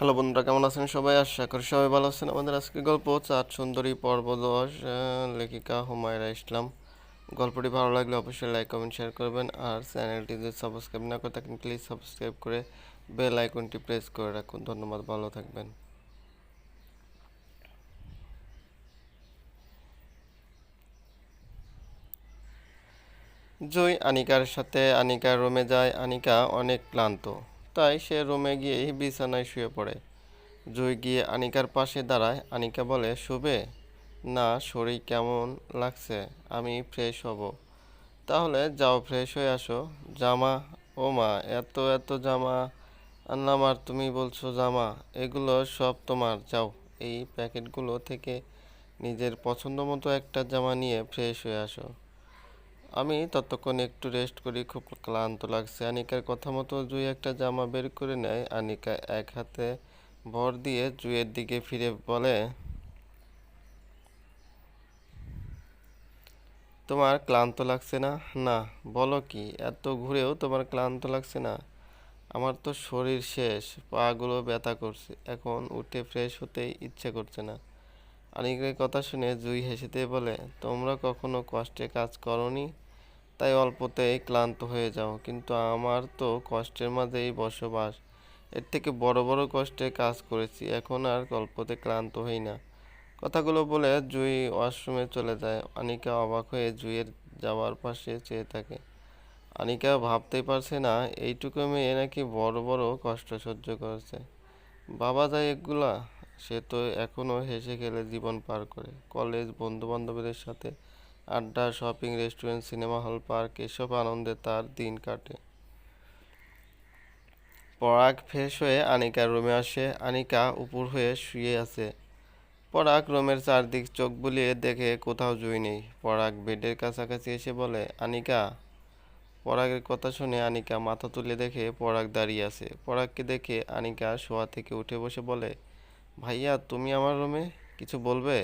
Hello বন্ধুরা, কেমন আছেন সবাই? আশা করি সবাই ভালো আছেন। আমাদের আজকে গল্প চাঁদ সুন্দরী পর্ব দশ লেখিকা হুমায়রা ইসলাম। গল্পটি ভালো লাগলে অবশ্যই লাইক কমেন্ট শেয়ার করবেন। আর চ্যানেলটি যদি সাবস্ক্রাইব না করে থাকেন প্লিজ সাবস্ক্রাইব করে বেল আইকনটি প্রেস করে রাখুন। ধন্যবাদ, ভালো থাকবেন। জুই আনিকার সাথে আনিকার রুমে যায়। আনিকা অনেক ক্লান্ত। তাই সে রুমে গিয়েই বিছানায় শুয়ে পড়ে। জুই গিয়ে আনিকার পাশে দাঁড়ায়। আনিকা বলে, শুবে? না, শরীর কেমন লাগছে? আমি ফ্রেশ হব। তাহলে যাও, ফ্রেশ হয়ে আসো। জামা? ও মা, এত এত জামা আনলাম আর তুমি বলছো জামা? এগুলো সব তোমার। যাও, এই প্যাকেটগুলো থেকে নিজের পছন্দ মতো একটা জামা নিয়ে ফ্রেশ হয়ে আসো। আমি ততক্ষণ একটু রেস্ট করি, খুব ক্লান্ত লাগছে। আনিকার কথা মতো জুই একটা জামা বের করে নেয়। আনিকা এক হাতে ভর দিয়ে জুইয়ের দিকে ফিরে বলে, তোমার ক্লান্ত লাগছে না? না, বলো কি, এত ঘুরেও তোমার ক্লান্ত লাগছে না? আমার তো শরীর শেষ, পাগুলো ব্যথা করছে, এখন উঠে ফ্রেশ হতেই ইচ্ছে করছে না। আনিকের কথা শুনে জুই হেসেতে বলে, তোমরা কখনো কষ্টে কাজ করনি? তাই অল্পতেই ক্লান্ত হয়ে যাও। কিন্তু আমার তো কষ্টের মাঝেই বসবাস। এর থেকে বড় বড় কষ্টে কাজ করেছি। এখন আর অল্পতে ক্লান্ত হই না। কথাগুলো বলে জুই ওয়াশরুমে চলে যায়। আনিকা অবাক হয়ে জুইয়ের যাওয়ার পাশে চেয়ে থাকে। আনিকা ভাবতেই পারছে না, এইটুকু মেয়ে নাকি বড় বড় কষ্ট সহ্য করেছে। বাবা যায় এগুলা? সে তো এখনও হেসে খেলে জীবন পার করে। কলেজ বন্ধু বান্ধবীদের সাথে আড্ডা, shopping, restaurant, cinema hall, park, এসব আনন্দে তার দিন কাটে। পরাগ ফ্রেশ হয়ে আনিকার রুমে আসে। আনিকা উপর হয়ে শুয়ে আছে। পরাগ রুমের চারদিক চোখ বুলিয়ে দেখে কোথাও জুই নেই। পরাগ বেডের কাছাকাছি এসে বলে, আনিকা? পরাগের কথা শুনে আনিকা মাথা তুলে দেখে পরাগ দাঁড়িয়ে আছে। পরাগকে দেখে আনিকা শোয়া থেকে উঠে বসে বলে, ভাইয়া, তুমি আমার রুমে কিছু বলবে?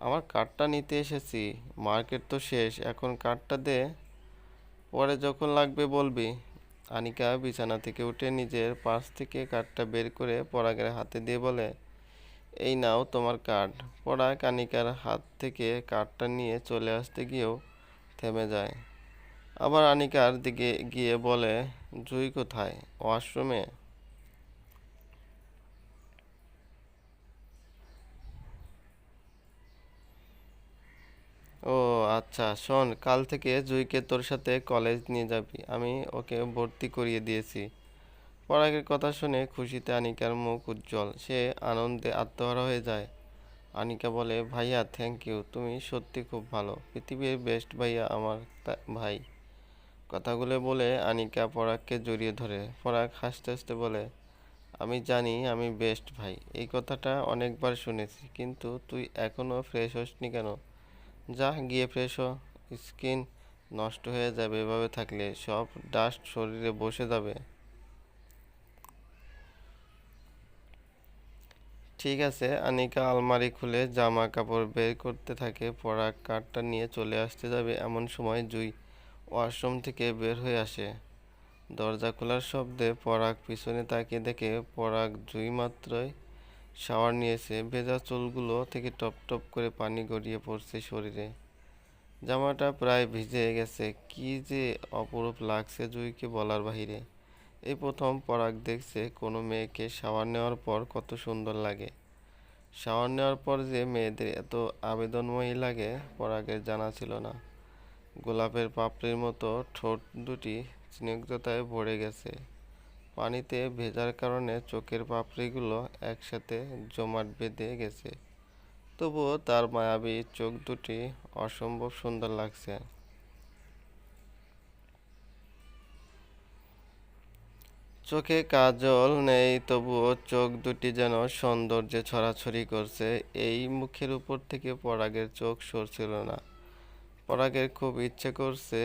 আমার কার্ডটা নিতে এসেছি মার্কেট তো শেষ, এখন কার্ডটা দে। পরে যখন লাগবে বলবি। আনিকা বিছানা থেকে উঠে নিজের পার্স থেকে কার্ডটা বের করে পরাগের হাতে দিয়ে বলে, এই নাও তোমার কার্ড পরাগ আনিকার হাত থেকে কার্ডটা নিয়ে চলে আসতে গিয়েও থেমে যায়। আবার আনিকার দিকে গিয়ে বলে, জুই কোথায়? ওয়াশরুমে ও আচ্ছা শোন, কাল থেকে জুইকে তোর সাথে কলেজ নিয়ে যাবি। আমি ওকে ভর্তি করিয়ে দিয়েছি। পরাগের কথা শুনে খুশিতে আনিকার মুখ উজ্জ্বল। সে আনন্দে আত্মহারা হয়ে যায়। আনিকা বলে, ভাইয়া থ্যাংক ইউ তুমি সত্যি খুব ভালো। পৃথিবীর বেস্ট ভাইয়া আমার ভাই। কথাগুলো বলে আনিকা পরাগকে জড়িয়ে ধরে। পরাগ হাসতে হাসতে বলে, আমি জানি আমি বেস্ট ভাই। এই কথাটা অনেকবার শুনেছি, কিন্তু তুই এখনও ফ্রেশ হসনি কেন? যা, গিয়ে ফ্রেশ স্কিন নষ্ট হয়ে যাবে, এভাবে থাকলে সব ডাস্ট শরীরে বসে যাবে। ঠিক আছে, আনিকা আলমারি খুলে জামা কাপড় বের করতে থাকে পরাগ কার্ডটা নিয়ে চলে আসতে যাবে এমন সময় জুই ওয়াশরুম থেকে বের হয়ে আসে। দরজা খোলার শব্দে পরাগ পিছনে তাকিয়ে দেখে, পরাগ জুই মাত্রই শাওয়ার নিয়েছে। ভেজা চুলগুলো থেকে টপ টপ করে পানি গড়িয়ে পড়ছে শরীরে। জামাটা প্রায় ভিজে গেছে। কি যে অপরূপ লাগছে জুইকে বলার বাহিরে। এই প্রথম পরাগ দেখছে কোনো মেয়েকে শাওয়ার নেওয়ার পর কত সুন্দর লাগে। শাওয়ার নেওয়ার পর যে মেয়েদের এত আবেদনময়ী লাগে, পরাগের জানা ছিল না। গোলাপের পাপড়ির মতো ঠোঁট দুটি স্নিগ্ধতায় ভরে গেছে। পানিতে ভেজার কারণে চোখের পাপড়িগুলো একসাথে জমাট বেঁধে গেছে। তবুও তার মায়াবী চোখ দুটি অসম্ভব সুন্দর লাগছে। চোখে কাজল নেই, তবুও চোখ দুটি যেন সৌন্দর্যে ছড়াছড়ি করছে। এই মুখের উপর থেকে পরাগের চোখ সরছিল না। পরাগের খুব ইচ্ছে করছে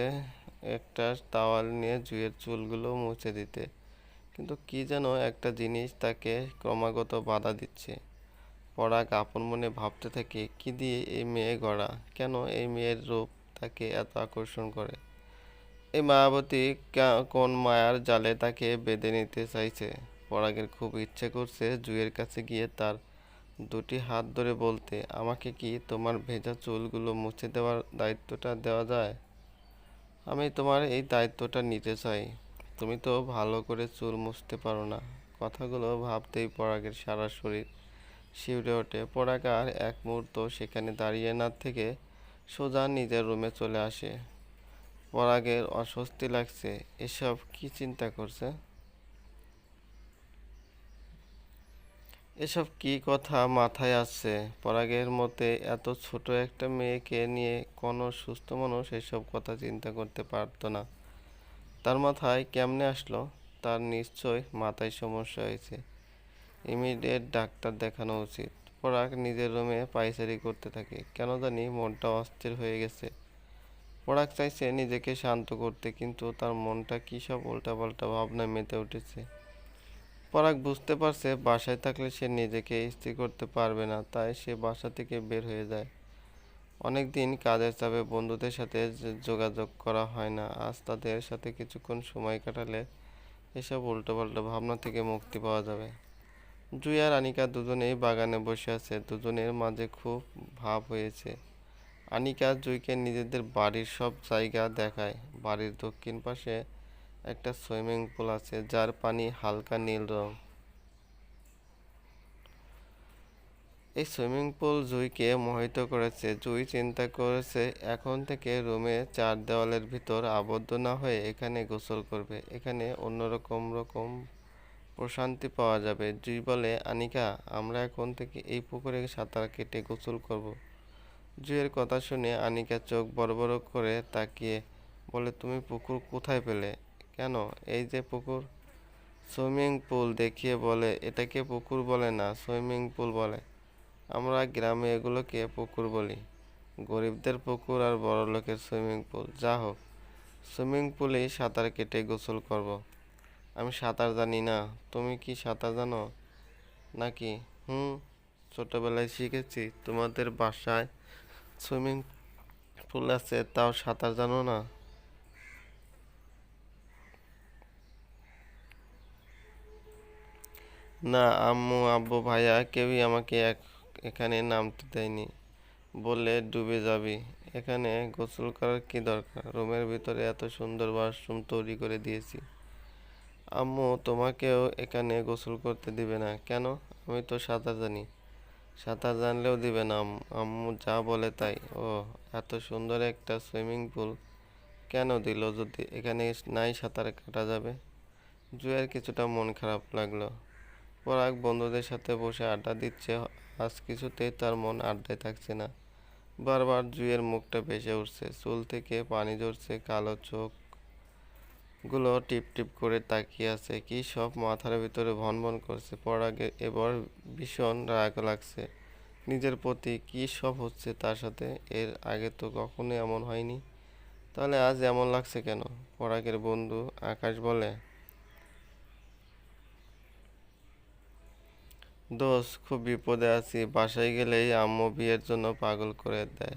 একটা তাওয়াল নিয়ে জুয়ের চুলগুলো মুছে দিতে। কিন্তু কি যেন একটা জিনিস তাকে ক্রমাগত বাধা দিচ্ছে। পরাগ আপন মনে ভাবতে থাকে, কি দিয়ে এই মেয়ে গড়া? কেন এই মেয়ের রূপ তাকে এত আকর্ষণ করে? এই মায়াবতী কোন মায়ার জালে তাকে বেঁধে নিতে চাইছে। পরাগের খুব ইচ্ছে করছে জুয়ের কাছে গিয়ে তার দুটি হাত ধরে বলতে, আমাকে কি তোমার ভেজা চুলগুলো মুছে দেওয়ার দায়িত্বটা দেওয়া যায়? আমি তোমার এই দায়িত্বটা নিতে চাই। তুমি তো ভালো করে চুল মুছতে পারো না। কথাগুলো ভাবতেই পরাগের সারা শরীর শিউরে ওঠে। পরাগ আর এক মুহূর্ত সেখানে দাঁড়িয়ে না থেকে সোজা নিজের রুমে চলে আসে। পরাগের অস্বস্তি লাগছে। এসব কি চিন্তা করছে? এসব কি কথা মাথায় আসছে? পরাগের মতে, এত ছোট একটা মেয়েকে নিয়ে কোনো সুস্থ মানুষ এসব কথা চিন্তা করতে পারতো না। তার মাথায় কেমনে আসলো? তার নিশ্চয় মাথায় সমস্যা হয়েছে। ইমিডিয়েট ডাক্তার দেখানো উচিত। পরাগ নিজের রুমে পায়চারি করতে থাকে। কেন জানি মনটা অস্থির হয়ে গেছে। পরাগ চাইছে নিজেকে শান্ত করতে, কিন্তু তার মনটা কী সব উল্টাপাল্টা ভাবনায় মেতে উঠেছে। পরাগ বুঝতে পারছে, বাসায় থাকলে সে নিজেকে স্থির করতে পারবে না, তাই সে বাসা থেকে বের হয়ে যায়। অনেক দিন কাজের চাপে বন্ধুদের সাথে যোগাযোগ করা হয় না। আজ তাদের সাথে কিছুক্ষণ সময় কাটালে এসব উল্টোপাল্টা ভাবনা থেকে মুক্তি পাওয়া যাবে। জুই আর আনিকা দুজনেই বাগানে বসে আছে। দুজনের মাঝে খুব ভাব হয়েছে। আনিকা জুইকে নিজেদের বাড়ির সব জায়গা দেখায়। বাড়ির দক্ষিণ পাশে একটা সুইমিং পুল আছে, যার পানি হালকা নীল রং। এই সুইমিং পুল জুইকে মোহিত করেছে। জুই চিন্তা করেছে, এখন থেকে রুমে চার দেওয়ালের ভিতর আবদ্ধ না হয়ে এখানে গোসল করবে। এখানে অন্যরকম রকম প্রশান্তি পাওয়া যাবে। জুই বলে, আনিকা, আমরা এখন থেকে এই পুকুরে সাঁতার কেটে গোসল করব। জুইয়ের কথা শুনে আনিকা চোখ বড় বড় করে তাকিয়ে বলে, তুমি পুকুর কোথায় পেলে? কেন? এই যে পুকুর। সুইমিং পুল দেখিয়ে বলে, এটাকে পুকুর বলে না, সুইমিং পুল বলে। আমরা গ্রামে এগুলোকে পুকুর বলি। গরিবদের পুকুর আর বড়লোকের সুইমিং পুল। যা হোক, সুইমিং পুলেই সাঁতার কেটে গোসল করব। আমি সাঁতার জানি না। তুমি কি সাঁতার জানো? নাকি? হুম, ছোটোবেলায় শিখেছি, তোমাদের বাসায় সুইমিং পুল আছে, তাও সাঁতার জানো না? না, আম্মু, আব্বু, ভাইয়া, কেউই আমাকে এক এখানে নামতে দেয়নি। বললে, ডুবে যাবি। এখানে গোসল করার কি দরকার? রুমের ভিতরে এত সুন্দর ওয়াশরুম তৈরি করে দিয়েছি। আম্মু, তোমাকেও এখানে গোসল করতে দিবে না। কেন? আমি তো সাঁতার জানি। সাঁতার জানলেও দিবে না আম্মু। যা বলে তাই। ও এত সুন্দর একটা সুইমিং পুল। কেন দিল যদি এখানে নাই সাঁতার কাটা যাবে? জুয়ের কিছুটা মন খারাপ লাগল। পরাগ বন্ধুদের সাথে বসে আড্ডা দিচ্ছে। আজ কিছুতেই তার মন আড্ডায় থাকছে না। বারবার জুয়ের মুখটা ভেসে উঠছে। চুল থেকে পানি ঝরছে, কালো চোখগুলো টিপ টিপ করে তাকিয়ে আছে। কি সব মাথার ভিতরে ভন ভন করছে পরাগে এবার ভীষণ রাগ লাগছে। নিজের প্রতি কি সব হচ্ছে তার সাথে? এর আগে তো কখনো এমন হয়নি। তাহলে আজ এমন লাগছে কেন? পরাগের বন্ধু আকাশ বলে দোষ খুব বিপদে আছি। বাসায় গেলেই আম্মু বিয়ের জন্য পাগল করে দেয়।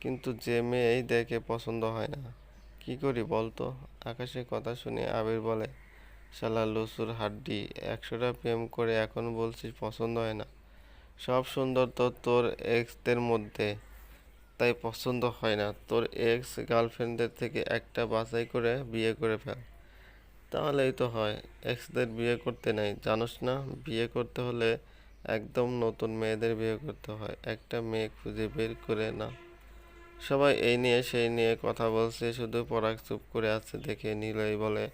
কিন্তু যে মেয়েই দেখে পছন্দ হয় না। কি করি বলতো? আকাশের কথা শুনে আবির বলে, শালা লুসুর হাড্ডি, একশোটা প্রেম করে এখন বলছিস পছন্দ হয় না। সব সুন্দর তো তোর এক্সদের মধ্যে। তাই পছন্দ হয় না। তোর এক্স গার্লফ্রেন্ডদের থেকে একটা বাছাই করে বিয়ে করে ফেল। তাহলেই তো হয়। এক্সদের বিয়ে করতে নাই। জানোস না, বিয়ে করতে হলে একদম নতুন মেয়েদের বিয়ে করতে হয়। একটা মেয়ে খুঁজে বের করে না। সবাই এই নিয়ে সেই নিয়ে কথা বলছে, শুধু পরাগ চুপ করে আছে দেখে নিলয় বলে,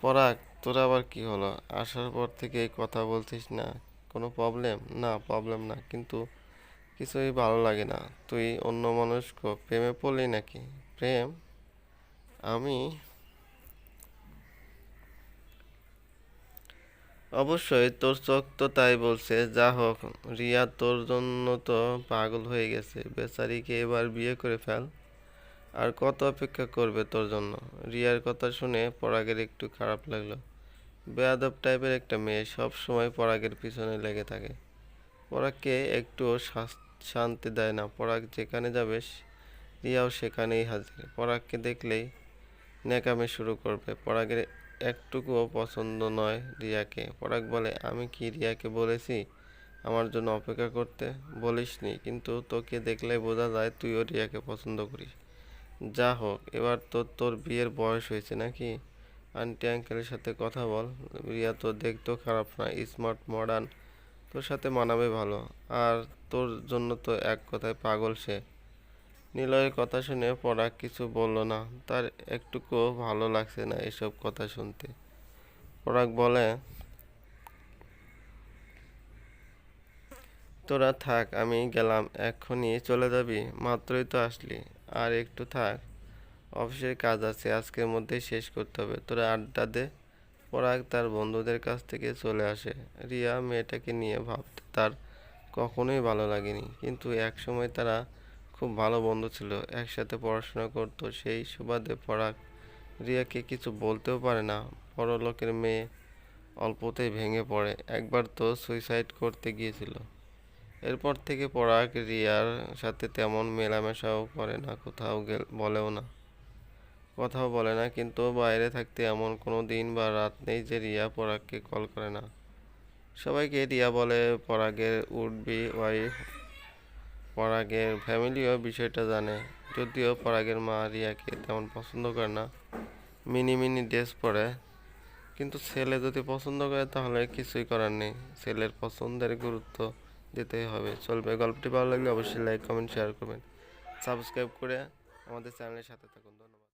পরাগ, তোর আবার কি হলো? আসার পর থেকে কথা বলছিস না? কোনো প্রবলেম না প্রবলেম না, কিন্তু কিছুই ভালো লাগে না। তুই অন্য মনস্ক, প্রেমে পড়লি নাকি? প্রেম? আমি অবশ্যই তোর চোখ তো তাই বলছে। যা হোক, রিয়া তোর জন্য তো পাগল হয়ে গেছে। বেচারিকে এবার বিয়ে করে ফেল। আর কত অপেক্ষা করবে তোর জন্য? রিয়ার কথা শুনে পরাগের একটু খারাপ লাগল। বেয়াদব টাইপের একটা মেয়ে সব সময় পরাগের পিছনে লেগে থাকে। পরাগকে একটুও শাস- শান্তি দেয় না। পরাগ যেখানে যাবে রিয়াও সেখানেই হাজির। পরাগকে দেখলেই ন্যাকামি শুরু করবে। পরাগের একটুকুও পছন্দ নয় রিয়াকে। পরাগ বলে, আমি কি রিয়াকে বলেছি? আমার জন্য অপেক্ষা করতে বলিসনি, কিন্তু তোকে দেখলেই বোঝা যায় তুইও রিয়াকে পছন্দ করিস। যা হোক, এবার তো তোর বিয়ের বয়স হয়েছে নাকি? আন্টি আঙ্কেলের সাথে কথা বল। রিয়া তো দেখতেও খারাপ না, স্মার্ট, মডার্ন। তোর সাথে মানাবে ভালো। আর তোর জন্য তো এক কথায় পাগল সে। নিলয়ের কথা শুনে পরাগ কিছু বলল না। তার একটুকুও ভালো লাগছে না এসব কথা শুনতে। পরাগ বলে, তোরা থাক, আমি গেলাম, এক্ষুনি চলে যাবি। মাত্রই তো আসলি। আর একটু থাক, অফিসের কাজ আছে, আজকের মধ্যেই শেষ করতে হবে। তোরা আড্ডা দে। পরাগ তার বন্ধুদের কাছ থেকে চলে আসে। রিয়া মেয়েটাকে নিয়ে ভাবতে তার কখনোই ভালো লাগেনি। কিন্তু একসময় তারা খুব ভালো বন্ধু ছিল, একসাথে পড়াশোনা করতো, সেই সুবাদে পরাগ রিয়াকে কিছু বলতেও পারে না। বড়লোকের মেয়ে অল্পতেই ভেঙে পড়ে, একবার তো সুইসাইড করতে গিয়েছিল। এরপর থেকে পরাগ রিয়ার সাথে তেমন মেলামেশাও করে না, কোথাও গেল, বলেও না। কথাও বলে না, কিন্তু বাইরে থাকতে এমন কোনো দিন বা রাত নেই যে রিয়া পরাগকে কল করে না। সবাইকে রিয়া বলে, পরাগের উড বি ওয়াইফ পরাগের ফ্যামিলিও বিষয়টা জানে। যদিও পরাগের মা রিয়াকে তেমন পছন্দ করে না। মিনি মিনি ড্রেস পরে। কিন্তু ছেলে যদি পছন্দ করে তাহলে কিছুই করার নেই। ছেলের পছন্দের গুরুত্ব দিতেই হবে। চলবে। গল্পটি ভালো লাগলে অবশ্যই লাইক কমেন্ট শেয়ার করবেন। সাবস্ক্রাইব করে আমাদের চ্যানেলের সাথে থাকুন। ধন্যবাদ।